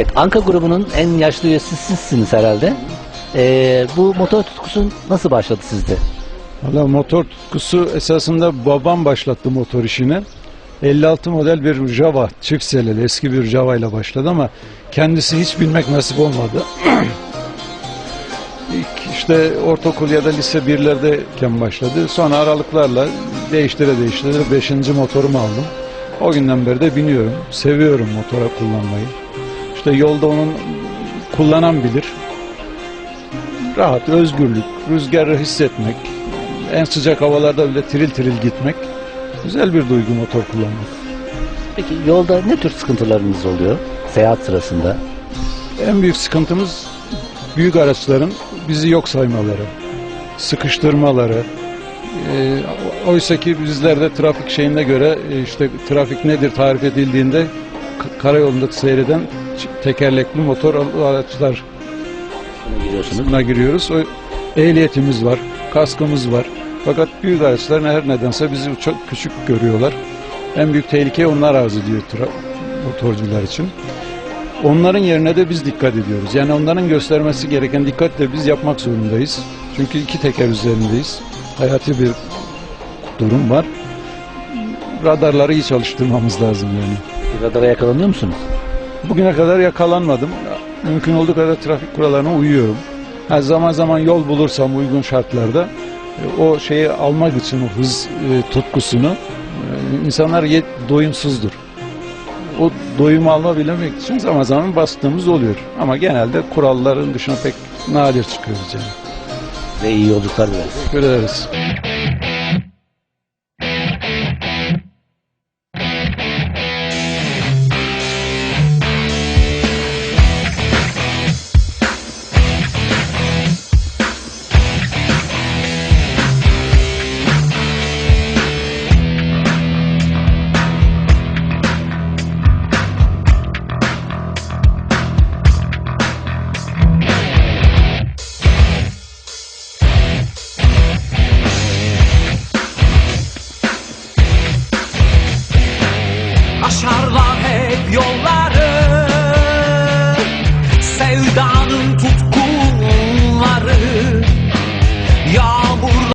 Evet, Anka grubunun en yaşlı üyesi sizsiniz herhalde. Ee, bu motor tutkusu nasıl başladı sizde? Valla motor tutkusu esasında babam başlattı motor işini. 56 model bir Java çift seleli eski bir Java ile başladı ama kendisi hiç bilmek nasip olmadı. İlk işte ortaokul ya da lise birlerdeyken başladı. Sonra aralıklarla değiştire değiştire 5. motorumu aldım. O günden beri de biniyorum. Seviyorum motora kullanmayı. İşte yolda onun kullanan bilir. Rahat, özgürlük, rüzgarı hissetmek, en sıcak havalarda bile tiril tiril gitmek güzel bir duygu motor kullanmak. Peki yolda ne tür sıkıntılarınız oluyor seyahat sırasında? En büyük sıkıntımız büyük araçların bizi yok saymaları, sıkıştırmaları. Ee, oysa ki bizlerde trafik şeyine göre e, işte trafik nedir tarif edildiğinde karayolunda seyreden tekerlekli motor araçlar buna giriyoruz. O ehliyetimiz var, kaskımız var. Fakat büyük araçların her nedense bizi çok küçük görüyorlar. En büyük tehlike onlar arz ediyor motorcular için. Onların yerine de biz dikkat ediyoruz. Yani onların göstermesi gereken dikkatle biz yapmak zorundayız. Çünkü iki teker üzerindeyiz. Hayati bir durum var. Radarları iyi çalıştırmamız lazım yani. Radara yakalanıyor musunuz? Bugüne kadar yakalanmadım. Mümkün olduğu kadar trafik kurallarına uyuyorum. Ha, zaman zaman yol bulursam uygun şartlarda e, o şeyi almak için o hız e, tutkusunu e, insanlar yet, doyumsuzdur. O doyumu alabilmek için zaman zaman bastığımız oluyor. Ama genelde kuralların dışına pek nadir çıkıyoruz yani. Ve iyi yolculuklar dileriz. Teşekkür ederiz.